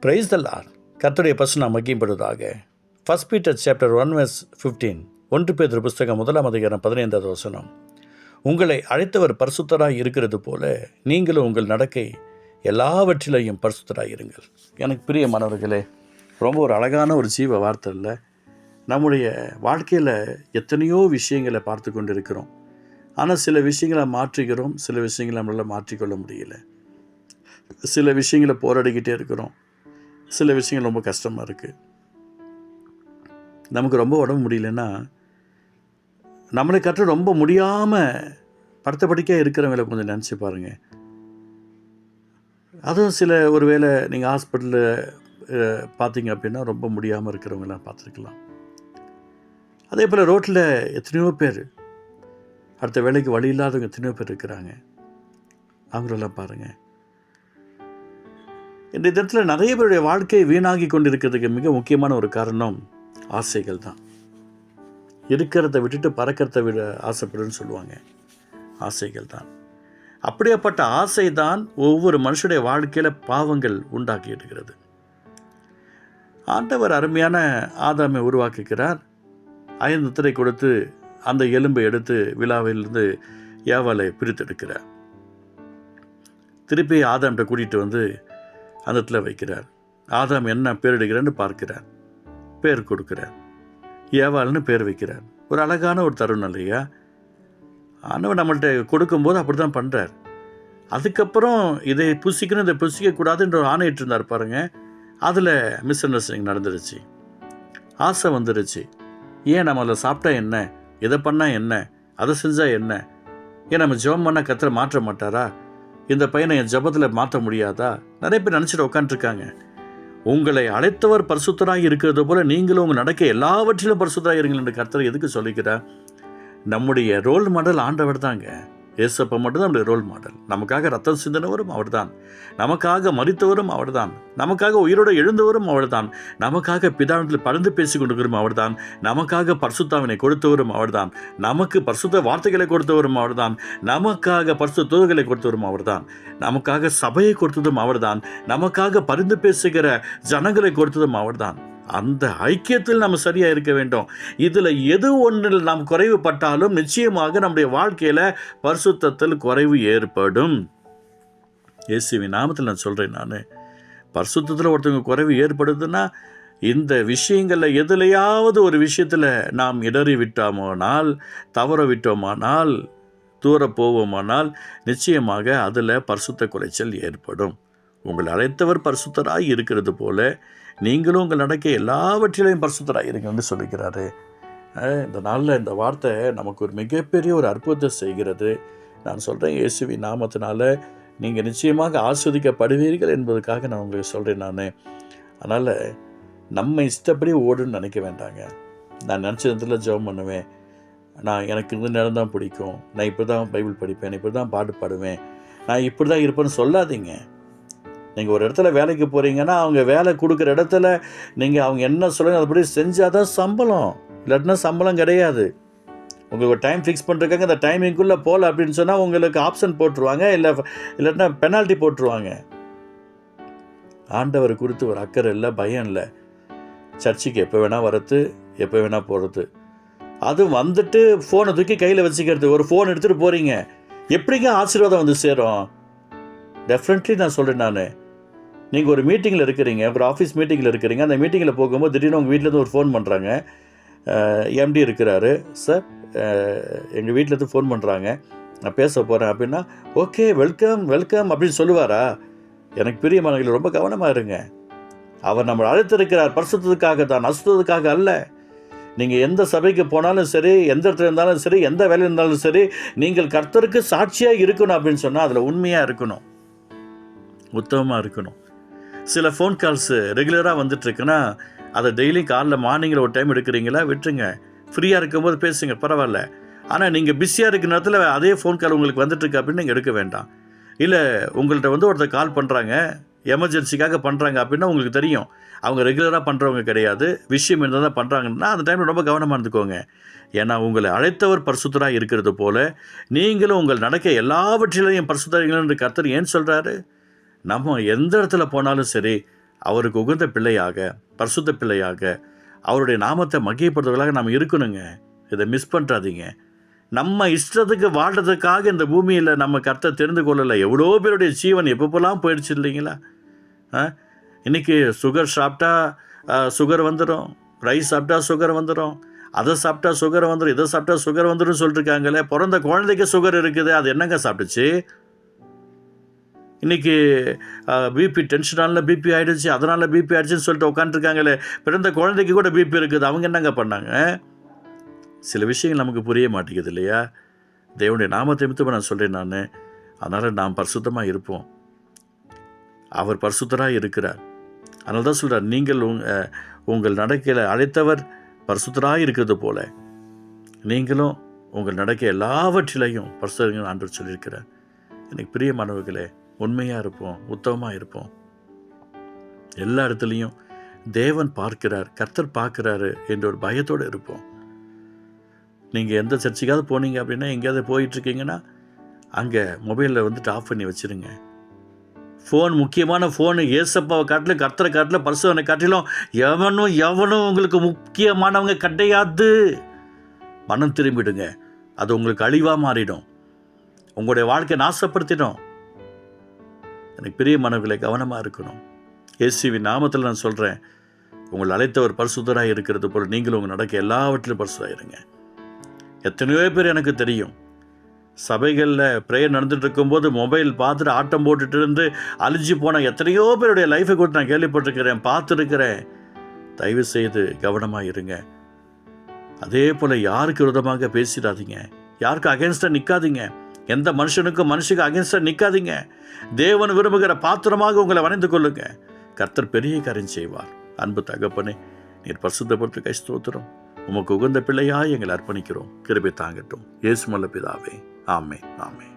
Price தல்லார் கத்துடைய கர்த்தருடைய பசு நாம் மகிம்படுவதாக first Peter chapter one verse fifteen ஒன்று பேர் புஸ்தகம் முதலாம் அதிகாரம் பதினைந்தாவது வசனம். உங்களை அழைத்தவர் பரிசுத்தராக இருக்கிறது போல நீங்களும் உங்கள் நடக்கை எல்லாவற்றிலையும் பரிசுத்தராக இருங்கள். எனக்கு பிரிய மாணவர்களே ரொம்ப ஒரு அழகான ஒரு ஜீவ வார்த்தை இல்லை நம்முடைய வாழ்க்கையில் எத்தனையோ விஷயங்களை பார்த்து கொண்டு இருக்கிறோம் ஆனால் சில விஷயங்களை மாற்றிக்கிறோம் சில விஷயங்களை நம்மளால் மாற்றிக்கொள்ள முடியல. சில விஷயங்களை போராடிக்கிட்டே இருக்கிறோம். சில விஷயங்கள் ரொம்ப கஷ்டமாக இருக்குது நமக்கு ரொம்ப உடம்பு முடியலன்னா நம்மளை கற்று ரொம்ப முடியாமல் படுத்த படிக்க இருக்கிறவங்கள கொஞ்சம் நினச்சி பாருங்கள் அதுவும் சில ஒரு வேளை நீங்கள் ஹாஸ்பிட்டலில் பார்த்தீங்க அப்படின்னா ரொம்ப முடியாமல் இருக்கிறவங்களாம் பார்த்துருக்கலாம் அதே போல் ரோட்டில் எத்தனையோ பேர் அடுத்த வேலைக்கு வழி இல்லாதவங்க எத்தனையோ பேர் இருக்கிறாங்க. அவங்களெல்லாம் பாருங்கள் இந்த தினத்தில் நிறைய பேருடைய வாழ்க்கை வீணாகி கொண்டு இருக்கிறதுக்கு மிக முக்கியமான ஒரு காரணம் ஆசைகள் தான். இருக்கிறத விட்டுட்டு பறக்கிறத விட ஆசைப்படுன்னு சொல்லுவாங்க. ஆசைகள் தான். அப்படியாப்பட்ட ஆசை தான் ஒவ்வொரு மனுஷனுடைய வாழ்க்கையில் பாவங்கள் உண்டாக்கி இருக்கிறது. ஆண்டவர் அருமையான ஆதாமை உருவாக்குகிறார். ஐந்து திரை கொடுத்து அந்த எலும்பை எடுத்து விழாவிலிருந்து ஏவாலை பிரித்தெடுக்கிறார். திருப்பி ஆதாம்கிட்ட கூட்டிகிட்டு வந்து அந்த இடத்துல வைக்கிறார். ஆதாம் என்ன பேரிடுகிறான்னு பார்க்கிறார். பேர் கொடுக்கிறார். ஏவாள்னு பேர் வைக்கிறார். ஒரு அழகான ஒரு தருணம் இல்லையா? ஆனவர் நம்மள்ட்ட கொடுக்கும்போது அப்படி தான் பண்ணுறார் அதுக்கப்புறம் இதை புசிக்கணும் இதை புசிக்கக்கூடாதுன்ற ஒரு ஆணையிட்டு இருந்தார் பாருங்கள் அதில் மிஸ் அண்டர்ஸ்டாண்டிங் நடந்துருச்சு. ஆசை வந்துருச்சு. ஏன் நம்ம அதில் சாப்பிட்டா என்ன? இதை பண்ணால் என்ன? அதை செஞ்சால் என்ன? ஏன் நம்ம ஜெபம் பண்ணால் கத்திர மாற்ற மாட்டாரா? இந்த பையனை என் ஜபத்தில் மாற்ற முடியாதா? நிறைய பேர் நினச்சிட்டு உட்காந்துருக்காங்க உங்களை அழைத்தவர் பரிசுத்தராக இருக்கிறது போல் நீங்களும் உங்கள் நடக்க எல்லாவற்றிலும் பரிசுத்தராக இருங்கள் என்று கர்த்தர் எதுக்கு சொல்லிக்கிறார் நம்முடைய ரோல் மாடல் ஆண்டவர் தாங்க. ஏசப்பா மட்டும்தான் நம்முடைய ரோல் மாடல் நமக்காக ரத்தம் சிந்தினவரும் அவர்தான். நமக்காக மறித்தவரும் அவர்தான். நமக்காக உயிரோடு எழுந்தவரும் அவர்தான். நமக்காக பிதானத்தில் பறந்து பேசி கொண்டிருக்கிறோம் அவர்தான். நமக்காக பர்சுத்தாவினை கொடுத்தவரும் அவர்தான். நமக்கு பரிசுத்த வார்த்தைகளை கொடுத்தவரும் அவர்தான். நமக்காக பரிசு தூதர்களை கொடுத்தவரும் அவர்தான். நமக்காக சபையை கொடுத்ததும் அவர்தான். நமக்காக பரிந்து பேசுகிற ஜனங்களை கொடுத்ததும் அவர்தான். அந்த ஐக்கியத்தில் நம்ம சரியாக இருக்க வேண்டும். இதில் எது ஒன்றில் நாம் குறைவுபட்டாலும் நிச்சயமாக நம்முடைய வாழ்க்கையில் பரிசுத்தத்தில் குறைவு ஏற்படும். இயேசுவின் நாமத்தில் நான் சொல்கிறேன் நான். பரிசுத்தத்தில் ஒருத்தவங்க குறைவு ஏற்படுதுன்னா இந்த விஷயங்களில் எதுலையாவது ஒரு விஷயத்தில் நாம் இடறி விட்டோமானால் தவற விட்டோமானால் தூர போவோமானால் நிச்சயமாக அதில் பரிசுத்த குறைச்சல் ஏற்படும். உங்கள் அழைத்தவர் பரிசுத்தராய் இருக்கிறது போல நீங்களும் உங்கள் நடக்க எல்லாவற்றிலையும் பரிசுத்தராக இருங்கன்னு சொல்லிக்கிறாரு இந்த நாளில் இந்த வார்த்தை நமக்கு ஒரு மிகப்பெரிய ஒரு அற்புதத்தை செய்கிறது. நான் சொல்கிறேன் இயேசுவி நாமத்தினால நீங்கள் நிச்சயமாக ஆஸ்வதிக்கப்படுவீர்கள் என்பதற்காக நான் உங்களுக்கு சொல்கிறேன் நான். அதனால் நம்ம இஷ்டப்படி ஓடுன்னு நினைக்க வேண்டாங்க. நான் நினச்ச நேரத்தில் ஜெபம் பண்ணுவேன். நான் எனக்கு இந்த நேரம் தான் பிடிக்கும். நான் இப்படி தான் பைபிள் படிப்பேன் இப்படி தான் பாட்டு பாடுவேன். நான் இப்படி தான் இருப்பேன்னு சொல்லாதீங்க. நீங்கள் ஒரு இடத்துல வேலைக்கு போகிறீங்கன்னா அவங்க வேலை கொடுக்குற இடத்துல நீங்கள் அவங்க என்ன சொல்லுங்க அதுபடி செஞ்சால் தான் சம்பளம். இல்லாட்டினா சம்பளம் கிடையாது. உங்களுக்கு ஒரு டைம் ஃபிக்ஸ் பண்ணுறக்காங்க அந்த டைமிங்குள்ளே போகல அப்படின்னு சொன்னால் உங்களுக்கு ஆப்ஷன் போட்டுருவாங்க. இல்லை இல்லாட்டினா பெனால்ட்டி போட்டுருவாங்க. ஆண்டவர் குறித்து ஒரு அக்கறை இல்லை பயம் இல்லை. சர்ச்சுக்கு எப்போ வேணால் வரது எப்போ வேணால் போகிறது அது வந்துட்டு ஃபோனை தூக்கி கையில் வச்சுக்கிறது. ஒரு ஃபோன் எடுத்துகிட்டு போகிறீங்க எப்படிங்க ஆசீர்வாதம் வந்து சேரும்? டெஃபினெட்லி நான் சொல்கிறேன் நான். நீங்கள் ஒரு மீட்டிங்கில் இருக்கிறீங்க ஒரு ஆஃபீஸ் மீட்டிங்கில் இருக்கிறீங்க அந்த மீட்டிங்கில் போகும்போது திடீர்னு உங்கள் வீட்டிலேருந்து ஒரு ஃபோன் பண்ணுறாங்க எம்டி இருக்கிறாரு. சார் எங்கள் வீட்டிலேருந்து ஃபோன் பண்ணுறாங்க நான் பேச போகிறேன் அப்படின்னா ஓகே வெல்கம் வெல்கம் அப்படின்னு சொல்லுவாரா? எனக்கு பிரியமானவர்கள் ரொம்ப கவனமாக இருங்க. அவர் நம்மளை அழைத்திருக்கிறார். பரிசுத்ததுக்காக தான் அசுத்ததுக்காக அல்ல. நீங்கள் எந்த சபைக்கு போனாலும் சரி எந்த இடத்துல இருந்தாலும் சரி எந்த வேலையில் இருந்தாலும் சரி நீங்கள் கர்த்தருக்கு சாட்சியாக இருக்கணும் அப்படின்னு சொன்னால் அதில் உண்மையாக இருக்கணும். உத்தமமாக இருக்கணும். சில ஃபோன் கால்ஸு ரெகுலராக வந்துட்டுருக்குன்னா அதை டெய்லி காலைல மார்னிங்கில் ஒரு டைம் எடுக்கிறீங்களா? விட்டுருங்க. ஃப்ரீயாக இருக்கும்போது பேசுங்க பரவாயில்ல. ஆனால் நீங்கள் பிஸியாக இருக்கிற நேரத்தில் அதே ஃபோன் கால் உங்களுக்கு வந்துட்டுருக்கு அப்படின்னு நீங்கள் எடுக்க வேண்டாம். இல்லை உங்கள்கிட்ட வந்து ஒருத்தர் கால் பண்ணுறாங்க எமர்ஜென்சிக்காக பண்ணுறாங்க அப்படின்னா உங்களுக்கு தெரியும். அவங்க ரெகுலராக பண்ணுறவங்க கிடையாது. விஷயம் இருந்தால் தான் பண்ணுறாங்கன்னா அந்த டைமில் ரொம்ப கவனமாக இருந்துக்கோங்க. ஏன்னா உங்களை அழைத்தவர் பரிசுத்தராக இருக்கிறது போல நீங்களும் உங்கள் நடக்க எல்லாவற்றிலையும் பரிசுத்தர்கள் கர்த்தர் ஏன் சொல்கிறாரு நம்ம எந்த இடத்துல போனாலும் சரி அவருக்கு உகந்த பிள்ளையாக பரிசுத்த பிள்ளையாக அவருடைய நாமத்தை மகிழ்ப்படுத்துவதாக நாம் இருக்கணுங்க. இதை மிஸ் பண்ணுறாதீங்க நம்ம இஷ்டத்துக்கு வாழ்கிறதுக்காக இந்த பூமியில் நம்ம கர்த்தை தெரிந்து கொள்ளலை. எவ்வளோ பேருடைய ஜீவன் எப்பப்போலாம் போயிடுச்சு இல்லைங்களா? ஆ? இன்றைக்கி சுகர் சாப்பிட்டா சுகர் வந்துடும் ரைஸ் சாப்பிட்டா சுகர் வந்துடும் அதை சாப்பிட்டா சுகர் வந்துடும் இதை சாப்பிட்டா சுகர் வந்துடும் சொல்லிட்டுருக்காங்களே பிறந்த குழந்தைக்கு சுகர் இருக்குது. அது என்னங்க சாப்பிட்டுச்சு? இன்றைக்கி பிபி டென்ஷனால பிபி ஆகிடுச்சு அதனால் பிபி ஆகிடுச்சின்னு சொல்லிட்டு உட்காந்துருக்காங்களே பிறந்த குழந்தைக்கு கூட பிபி இருக்குது அவங்க என்னங்க பண்ணாங்க? சில விஷயங்கள் நமக்கு புரிய மாட்டேங்குது இல்லையா? தேவனுடைய நாமத்தை மித்தமாக நான் சொல்கிறேன் நான். அதனால் நாம் பரிசுத்தமாக இருப்போம். அவர் பரிசுத்தராக இருக்கிறார். அதனால தான் சொல்கிறார் நீங்கள் உங் உங்கள் நடக்கையில் அழைத்தவர் பரிசுத்தராக இருக்கிறது போல. நீங்களும் உங்கள் நடக்க எல்லாவற்றிலையும் பரிசுத்தர்கள் ஆண்டு சொல்லியிருக்கிறார். எனக்கு பிரியமானவர்களே உண்மையாக இருப்போம் உத்தமமாக இருப்போம். எல்லா இடத்துலையும் தேவன் பார்க்கிறார் கர்த்தர் பார்க்கிறாரு என்ற ஒரு பயத்தோடு இருப்போம். நீங்கள் எந்த சர்ச்சுக்காவது போனீங்க அப்படின்னா எங்கேயாவது போயிட்டுருக்கீங்கன்னா அங்கே மொபைலில் வந்துட்டு ஆஃப் பண்ணி வச்சுருங்க. ஃபோன் முக்கியமான ஃபோனு ஏசப்பாவை காட்டிலும் கர்த்தரை காட்டிலும் பரிசுவனை காட்டிலும் எவனும் எவனும் உங்களுக்கு முக்கியமானவங்க கிடையாது. மனம் திரும்பிடுங்க. அது உங்களுக்கு அழிவாக மாறிடும். உங்களுடைய வாழ்க்கையை நாசப்படுத்திடும். எனக்கு பெரிய மனங்களை கவனமாக இருக்கணும். இயேசுவின் நாமத்தில் நான் சொல்கிறேன் உங்களை அழைத்தவர் பரிசுத்தராக இருக்கிறது போல் நீங்களும் உங்கள் நடக்க எல்லாவற்றிலும் பரிசுதாக இருங்க எத்தனையோ பேர் எனக்கு தெரியும் சபைகளில் ப்ரேயர் நடந்துட்டு இருக்கும்போது மொபைல் பார்த்துட்டு ஆட்டம் போட்டுட்டு இருந்து அழிஞ்சு போன எத்தனையோ பேருடைய லைஃபை கூட நான் கேள்விப்பட்டிருக்கிறேன் பார்த்துருக்கிறேன். தயவு செய்து கவனமாக இருங்க. அதே போல் யாருக்கு விரோதமாக பேசிடாதீங்க. யாருக்கு அகேன்ஸ்டாக நிற்காதீங்க எந்த மனுஷனுக்கும் மனுஷனுக்கு அகிம்சை நிற்காதீங்க தேவன் விரும்புகிற பாத்திரமாக உங்களை வணைந்து கொள்ளுங்க. கர்த்தர் பெரிய காரியம் செய்வார். அன்பு தகப்பனே நீர் பரிசுத்தப்பட்டு கை ஸ்தோத்திரம். உமக்கு உகந்த பிள்ளையாய் எங்களை அர்ப்பணிக்கிறோம். கிருபி தாங்கட்டும். இயேசு பிதாவே. ஆமே ஆமே